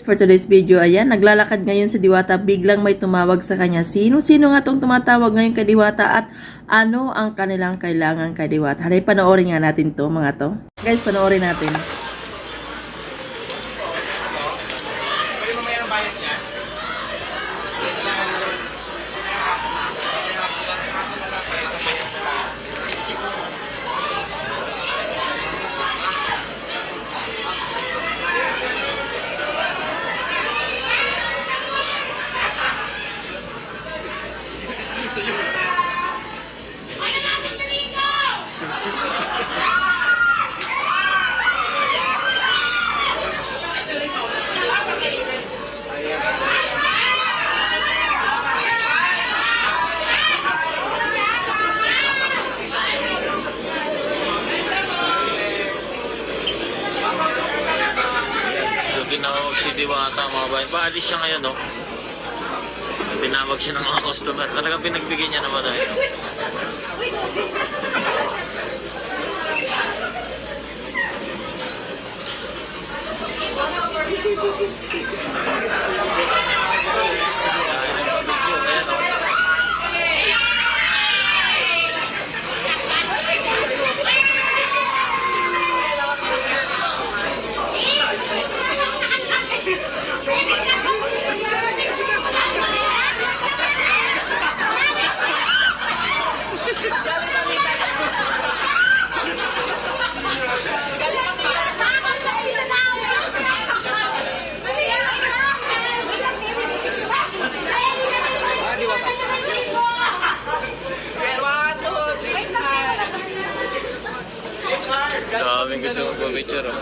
For today's video, ayan, naglalakad ngayon si Diwata, biglang may tumawag sa kanya. Sino-sino nga tong tumatawag ngayon kay Diwata at ano ang kanilang kailangan kay Diwata? Halay, panoorin nga natin to, mga to. Guys, panoorin natin. So tinawag si Diwata mga bayan. Paalis siya ngayon, no? Tinawag siya ng mga customer. Talagang pinagbigyan niya naman tayo. Daming gusto magpa-picture, oh.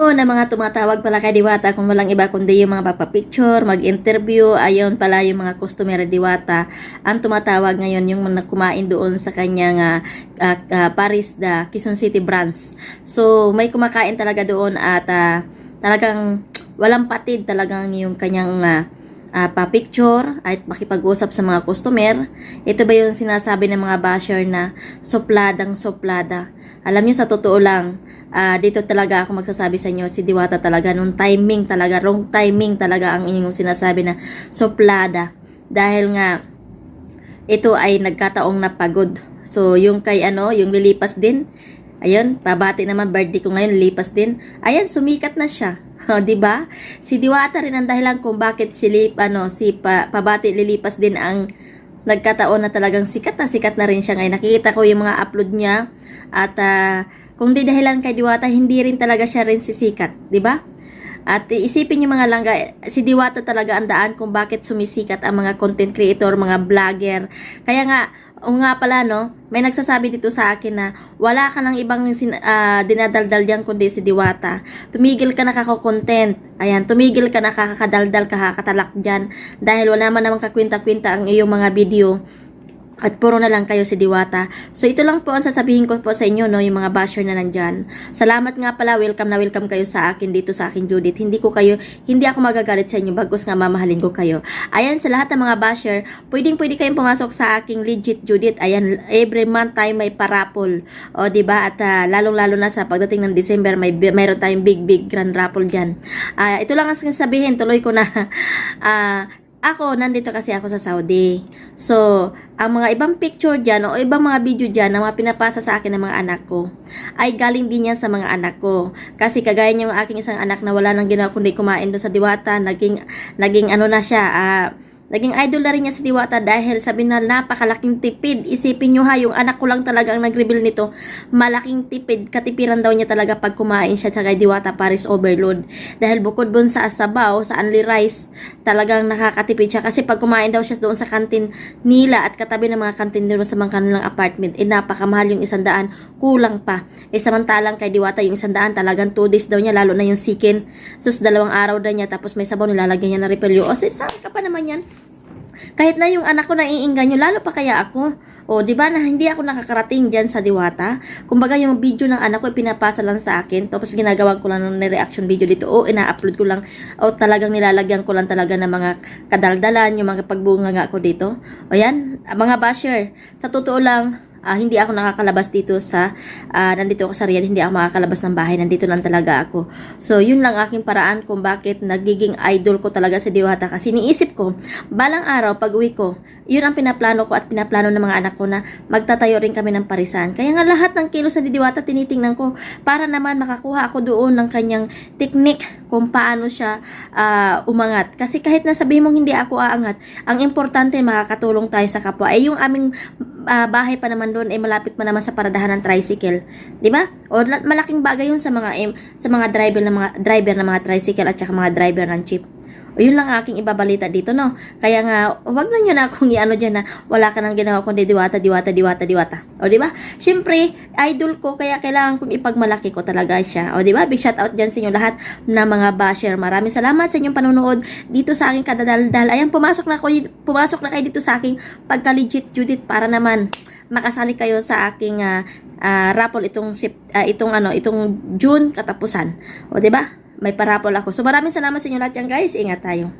O na mga tumatawag pala kay Diwata kung walang iba kundi yung mga magpa-picture, mag-interview, ayon pala yung mga customer Diwata ang tumatawag ngayon yung kumain doon sa kanyang ah, ah, ah, Paris the Quezon City branch. So may kumakain talaga doon at ah, talagang walang patid talagang yung kanyang ah, ah, pa-picture at makipag-usap sa mga customer. Ito ba yung sinasabi ng mga basher na sopladang soplada? Alam niyo sa totoo lang, ah, dito talaga ako magsasabi sa inyo, si Diwata talaga, nung timing talaga, wrong timing talaga ang inyong sinasabi na soplada. Dahil nga, ito ay nagkataong napagod. So, yung kay ano, yung lilipas din, ayun, pabati naman birthday ko ngayon, lilipas din. Ayan, sumikat na siya. O, di ba? Si Diwata rin ang dahilan kung bakit si Lip, ano, si pa, pabati lilipas din ang nagkataon na talagang sikat na sikat na rin siya ngayon. Nakikita ko yung mga upload niya at ah, kung di dahilan kay Diwata, hindi rin talaga siya rin sisikat, di ba? At isipin niyo mga langga, si Diwata talaga ang daan kung bakit sumisikat ang mga content creator, mga vlogger. Kaya nga, o nga pala no, may nagsasabi dito sa akin na wala ka ng ibang sin- ah, dinadaldal diyan kundi si Diwata. Tumigil ka na kako-content. Ayan, tumigil ka na kakadaldal, kakatalak diyan dahil wala man namang kakwinta-kwinta ang iyong mga video at puro na lang kayo si Diwata. So ito lang po ang sasabihin ko po sa inyo no, yung mga basher na nandyan. Salamat nga pala, welcome na welcome kayo sa akin dito sa akin Judith. Hindi ko kayo, hindi ako magagalit sa inyo, bagos nga mamahalin ko kayo. Ayan sa lahat ng mga basher, pwedeng pwede kayong pumasok sa aking legit Judith. Ayan, every month tayo may parapol. O di ba At ah, lalong-lalo na sa pagdating ng December, may mayroon tayong big big grand raffle diyan. Ah, ito lang ang sabihin, tuloy ko na. Ah, ako, nandito kasi ako sa Saudi. So, ang mga ibang picture dyan o ibang mga video dyan na mga pinapasa sa akin ng mga anak ko, ay galing din yan sa mga anak ko. Kasi kagaya yung aking isang anak na wala nang ginawa kundi kumain doon sa diwata, naging, naging ano na siya, ah, Naging idol na rin niya si Diwata dahil sabi na napakalaking tipid. Isipin nyo ha, yung anak ko lang talaga ang nag-reveal nito. Malaking tipid. Katipiran daw niya talaga pag kumain siya sa Diwata Paris Overload. Dahil bukod dun sa sabaw, sa only rice, talagang nakakatipid siya. Kasi pag kumain daw siya doon sa kantin nila at katabi ng mga kantin doon sa mga kanilang apartment, eh napakamahal yung isang daan. Kulang pa. Eh samantalang kay Diwata yung isang daan talagang 2 days daw niya, lalo na yung sikin. Sus, dalawang araw daw niya, tapos may sabaw nilalagyan niya na repelyo. O, saan ka pa naman yan? Kahit na yung anak ko naiinganyo, lalo pa kaya ako. O, di ba na hindi ako nakakarating diyan sa Diwata? Kumbaga yung video ng anak ko pinapasa lang sa akin, tapos ginagawa ko lang ng reaction video dito o ina-upload ko lang o talagang nilalagyan ko lang talaga ng mga kadaldalan, yung mga pagbunga nga ko dito. O yan, mga basher, sa totoo lang, Ah, hindi ako nakakalabas dito sa ah, nandito ako sa Riyadh, hindi ako makakalabas ng bahay, nandito lang talaga ako. So, yun lang aking paraan kung bakit nagiging idol ko talaga sa Diwata kasi niisip ko, balang araw pag uwi ko, yun ang pinaplano ko at pinaplano ng mga anak ko na magtatayo rin kami ng parisan. Kaya nga lahat ng kilos sa Diwata tinitingnan ko para naman makakuha ako doon ng kanyang technique kung paano siya ah, umangat. Kasi kahit na sabihin mong hindi ako aangat, ang importante makakatulong tayo sa kapwa. Eh yung aming ah, bahay pa naman doon ay malapit pa naman sa paradahan ng tricycle, 'di ba? O la- malaking bagay 'yun sa mga em- sa mga driver ng mga driver ng mga tricycle at saka mga driver ng jeep. O yun lang ang aking ibabalita dito, no? Kaya nga, wag na niyo na akong iano dyan na wala ka nang ginawa kundi diwata, diwata, diwata, diwata. O, di ba? Siyempre, idol ko, kaya kailangan kong ipagmalaki ko talaga siya. O, di ba? Big shout out dyan sa inyo lahat na mga basher. Maraming salamat sa inyong panonood dito sa aking kadadaldal. Ayan, pumasok na, ako, pumasok na kayo dito sa aking pagka-legit Judith para naman makasali kayo sa aking ah, ah, raffle itong ah, itong ano itong June katapusan. O 'di ba? May parapol ako. So maraming salamat sa inyo lahat yan guys. Ingat tayo.